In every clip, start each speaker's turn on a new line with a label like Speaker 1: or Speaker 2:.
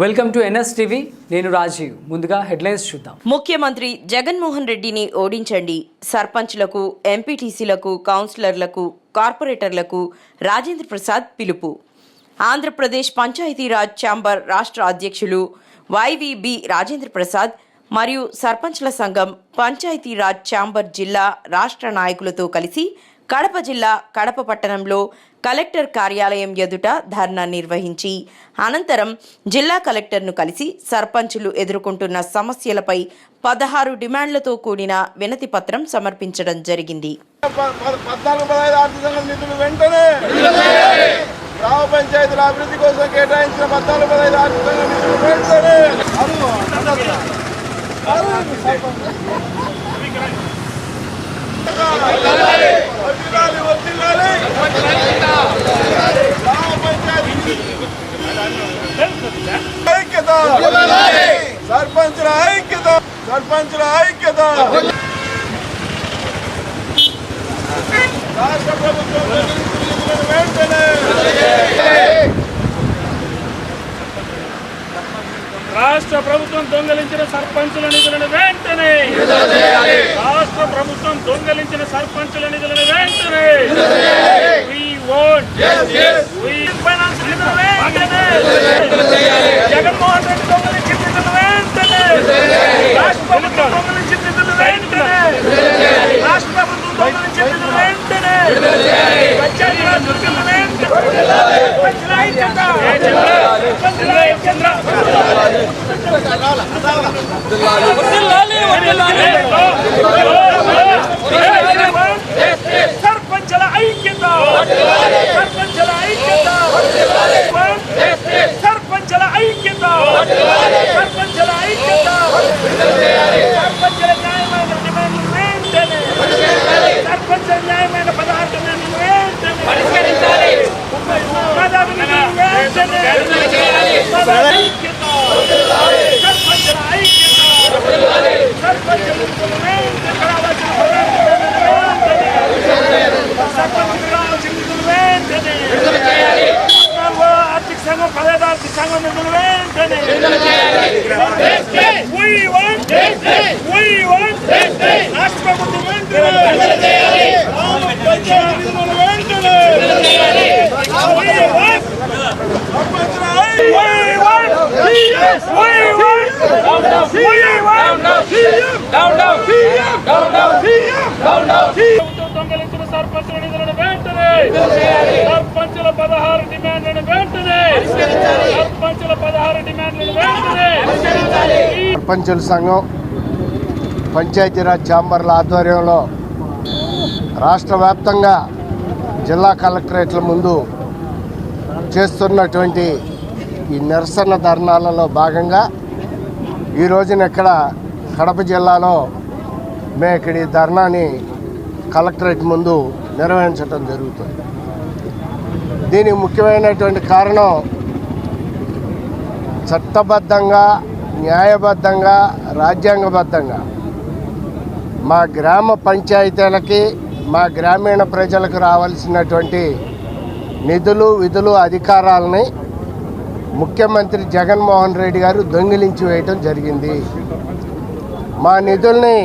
Speaker 1: Welcome to NS TV నేను రాజీవ్. ముందుగా headlines చూద్దాం.
Speaker 2: ముఖ్యమంత్రి జగన్మోహన్ రెడ్డిని ఓడించండి. సర్పంచ్లకు ఎంపీటీసీలకు కౌన్సిలర్లకు కార్పొరేటర్లకు రాజేంద్ర ప్రసాద్ పిలుపు. ఆంధ్రప్రదేశ్ పంచాయతీరాజ్ ఛాంబర్ రాష్ట్ర అధ్యక్షులు వైవిబి రాజేంద్ర ప్రసాద్ మరియు సర్పంచ్ల సంఘం పంచాయతీరాజ్ ఛాంబర్ జిల్లా రాష్ట్ర నాయకులతో కలిసి కడప జిల్లా కడప పట్టణంలో కలెక్టర్ కార్యాలయం ఎదుట ధర్నా నిర్వహించి అనంతరం జిల్లా కలెక్టర్ను కలిసి సర్పంచులు ఎదుర్కొంటున్న సమస్యలపై పదహారు డిమాండ్లతో కూడిన వినతి పత్రం సమర్పించడం జరిగింది
Speaker 3: గ్రామ పంచాయతీల అభివృద్ధి కోసం కేటాయించిన పద్నాలుగు పదహైదు ఆర్థిక నిధులు వెంటనే వర్ధిల్లాలి, వర్ధిల్లాలి. గ్రామ పంచాయతీ ఐక్యత సర్పంచుల ఐక్యత సర్పంచుల ఐక్యత రాష్ట్ర ప్రభుత్వం వెంటనే
Speaker 4: రాష్ట్ర ప్రభుత్వం దొంగలించిన సర్పంచుల నిధులను వెంటనే రాష్ట్ర ప్రభుత్వం దొంగలించిన సర్పంచుల నిధులను వెంటనే జగన్మోహన్ రెడ్డి దొంగలించిన నిధులను వెంటనే రాష్ట్ర ప్రభుత్వం దొంగలించిన నిధులను వెంటనే రాష్ట్ర ప్రభుత్వం దొంగలించిన నిధులను వెంటనే పంచాయతీ. పంచాయతీ ఐక్యత. సర్పంచుల ఐక్యత సర్పంచుల ఐక్యత సర్పంచుల ఐక్యత సర్పంచుల ఐక్యత సర్పంచుల న్యాయమైన డిమాండ్లు వెంటనే సర్పంచుల న్యాయమైన పదహారు డిమాండ్లు వెంటనే పదహారు డిమాండ్లు వెంటనే పదహారు ఐక్యత సర్పంచుల ఐక్యత సర్పంచుల వెంటనే కావాల్సిన పదహారు సర్పంచులు రావాల్సిన నిధులు వెంటనే పద్నాలుగో ఆర్థిక సంఘం పదహైదు ఆర్థిక సంఘం నిధులు వెంటనే We want- We want రాష్ట్ర ప్రభుత్వం వెంటనే గ్రామ పంచాయతీ నిధులు వెంటనే We want
Speaker 3: సర్పంచుల
Speaker 4: We want We want We want ప్రభుత్వం దొంగలించిన సర్పంచుల నిధులను వెంటనే సర్పంచుల పదహారు డిమాండ్లను వెంటనే సర్పంచుల పదహారు డిమాండ్లను వెంటనే ఈ
Speaker 3: సర్పంచుల సంఘం పంచాయతీరాజ్ ఛాంబర్ల ఆధ్వర్యంలో రాష్ట్ర వ్యాప్తంగా జిల్లా కలెక్టరేట్ల ముందు చేస్తున్నటువంటి ఈ నిరసన ధర్నాలలో భాగంగా ఈ రోజున ఇక్కడ కడప జిల్లాలో మేము ఇక్కడ ఈ ధర్నాని కలెక్టరేట్ ముందు నిర్వహించడం జరుగుతుంది. దీనికి ముఖ్యమైనటువంటి కారణం చట్టబద్ధంగా న్యాయబద్ధంగా రాజ్యాంగబద్ధంగా మా గ్రామ పంచాయతీలకి మా గ్రామీణ ప్రజలకు రావాల్సినటువంటి నిధులు విధులు అధికారాలని ముఖ్యమంత్రి జగన్మోహన్ రెడ్డి గారు దొంగిలించి వేయటం జరిగింది. మా నిధుల్ని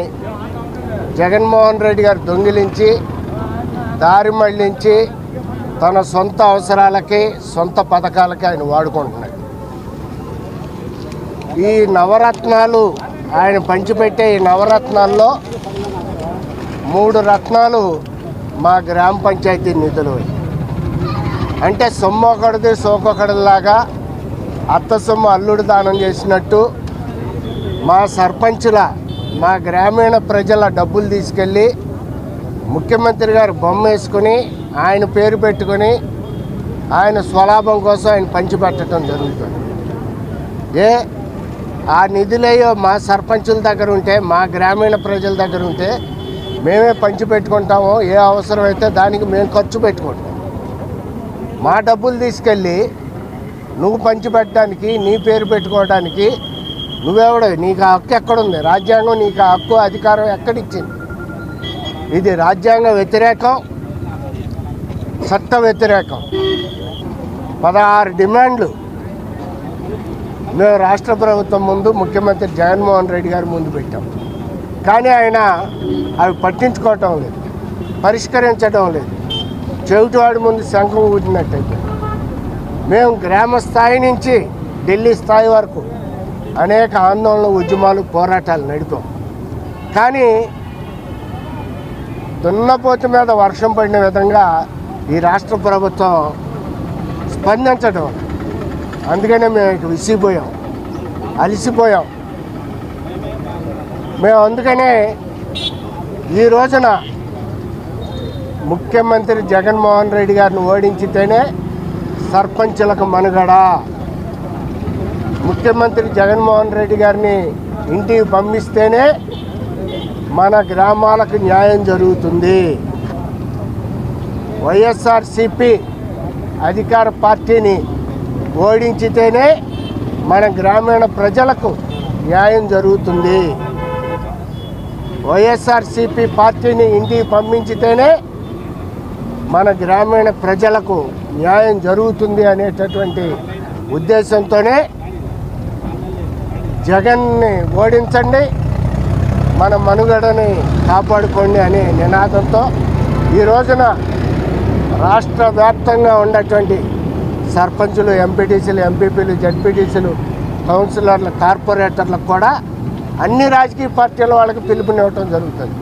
Speaker 3: జగన్మోహన్ రెడ్డి గారు దొంగిలించి దారి మళ్ళించి తన సొంత అవసరాలకి సొంత పథకాలకి ఆయన వాడుకుంటున్నాడు. ఈ నవరత్నాలు ఆయన పంచిపెట్టే ఈ నవరత్నాల్లో మూడు రత్నాలు మా గ్రామ పంచాయతీ నిధులు. అంటే సొమ్ము ఒకటిది సోకొకడిలాగా అత్త సొమ్ము అల్లుడు దానం చేసినట్టు మా సర్పంచుల మా గ్రామీణ ప్రజల డబ్బులు తీసుకెళ్ళి ముఖ్యమంత్రి గారు బొమ్మ వేసుకుని ఆయన పేరు పెట్టుకొని ఆయన స్వలాభం కోసం ఆయన పంచిపెట్టడం జరుగుతుంది. ఏ ఆ నిధులయ్యో మా సర్పంచుల దగ్గర ఉంటే మా గ్రామీణ ప్రజల దగ్గర ఉంటే మేమే పంచి పెట్టుకుంటాము ఏ అవసరమైతే దానికి మేము ఖర్చు పెట్టుకుంటాం. మా డబ్బులు తీసుకెళ్ళి నువ్వు పంచి పెట్టడానికి నీ పేరు పెట్టుకోవడానికి నువ్వెవడో నీకు ఆ హక్కు ఎక్కడుంది? రాజ్యాంగం నీకు ఆ హక్కు అధికారం ఎక్కడిచ్చింది? ఇది రాజ్యాంగ వ్యతిరేకం చట్ట వ్యతిరేకం. పదహారు డిమాండ్లు. మేము రాష్ట్ర ప్రభుత్వం ముందు ముఖ్యమంత్రి జగన్మోహన్ రెడ్డి గారి ముందు పెట్టాం. కానీ ఆయన అవి పట్టించుకోవటం లేదు. పరిష్కరించడం లేదు. చెవిటివాడి ముందు శంఖం ఊదినట్టయితే. మేము గ్రామ స్థాయి నుంచి ఢిల్లీ స్థాయి వరకు అనేక ఆందోళన ఉద్యమాలు పోరాటాలు నడిపాం. కానీ దున్నపోతు మీద వర్షం పడిన విధంగా ఈ రాష్ట్ర ప్రభుత్వం స్పందించడం అందుకనే మేము ఇక విసిగిపోయాం. అలసిపోయాం. మేము అందుకనే ఈ రోజున ముఖ్యమంత్రి జగన్మోహన్ రెడ్డి గారిని ఓడించితేనే సర్పంచులకు మనుగడ. ముఖ్యమంత్రి జగన్మోహన్ రెడ్డి గారిని ఇంటికి పంపిస్తేనే మన గ్రామాలకు న్యాయం జరుగుతుంది. వైఎస్ఆర్సిపి అధికార పార్టీని ఓడించితేనే మన గ్రామీణ ప్రజలకు న్యాయం జరుగుతుంది. వైఎస్ఆర్సిపి పార్టీని ఇంటికి పంపించితేనే మన గ్రామీణ ప్రజలకు న్యాయం జరుగుతుంది అనేటటువంటి ఉద్దేశంతోనే జగన్ని ఓడించండి మన మనుగడని కాపాడుకోండి అనే నినాదంతో ఈ రోజున రాష్ట్ర వ్యాప్తంగా ఉన్నటువంటి సర్పంచులు ఎంపీటీసీలు ఎంపీపీలు జడ్పీటీసీలు కౌన్సిలర్లు కార్పొరేటర్లకు కూడా అన్ని రాజకీయ పార్టీల వాళ్ళకి పిలుపునివ్వటం జరుగుతుంది.